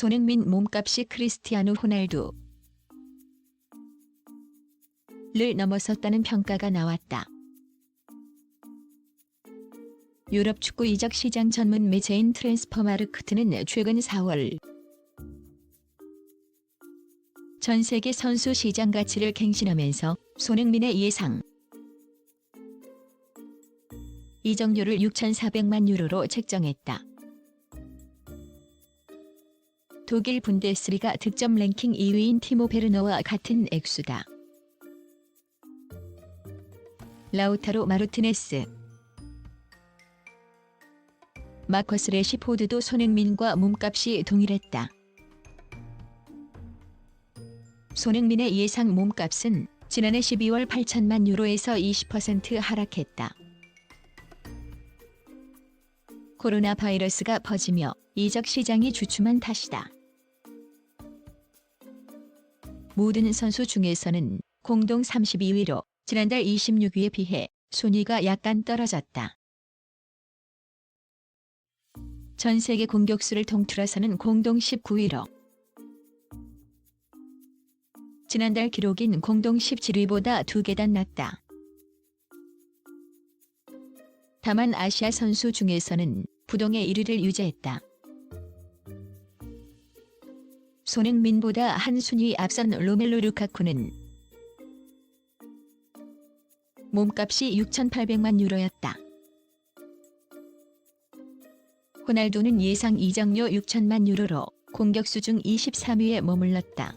손흥민 몸값이 크리스티아노 호날두 를 넘어섰다는 평가가 나왔다. 유럽 축구 이적 시장 전문 매체인 트랜스퍼마르크트는 최근 4월 전 세계 선수 시장 가치를 갱신하면서 손흥민의 예상 이적료를 6,400만 유로로 책정했다. 독일 분데스리가 득점 랭킹 2위인 티모 베르너와 같은 액수다. 라우타로 마르티네스 마커스 레시포드도 손흥민과 몸값이 동일했다. 손흥민의 예상 몸값은 지난해 12월 8천만 유로에서 20% 하락했다. 코로나 바이러스가 퍼지며 이적 시장이 주춤한 탓이다. 모든 선수 중에서는 공동 32위로 지난달 26위에 비해 순위가 약간 떨어졌다. 전 세계 공격수를 통틀어서는 공동 19위로 지난달 기록인 공동 17위보다 두 계단 낮다. 다만 아시아 선수 중에서는 부동의 1위를 유지했다. 손흥민보다 한 순위 앞선 로멜로 루카쿠는 몸값이 6,800만 유로였다. 호날두는 예상 이적료 6천만 유로로 공격수 중 23위에 머물렀다.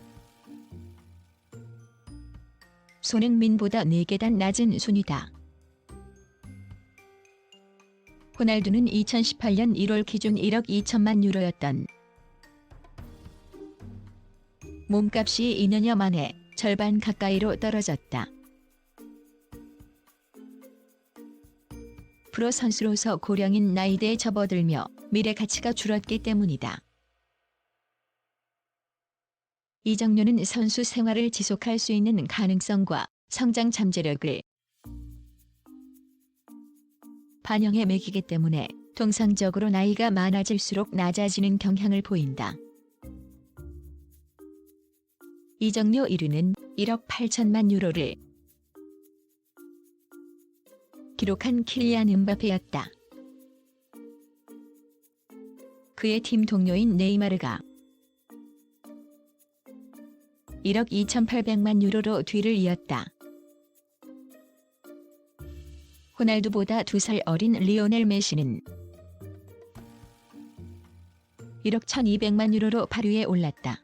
손흥민보다 4계단 낮은 순위다. 호날두는 2018년 1월 기준 1억 2천만 유로였던 몸값이 2년여 만에 절반 가까이로 떨어졌다. 프로 선수로서 고령인 나이대에 접어들며 미래 가치가 줄었기 때문이다. 이정료는 선수 생활을 지속할 수 있는 가능성과 성장 잠재력을 반영해 매기기 때문에 통상적으로 나이가 많아질수록 낮아지는 경향을 보인다. 이정료 1위는 1억 8천만 유로를 기록한 킬리안 음바페였다. 그의 팀 동료인 네이마르가 1억 2,800만 유로로 뒤를 이었다. 호날두보다 두 살 어린 리오넬 메시는 1억 1,200만 유로로 8위에 올랐다.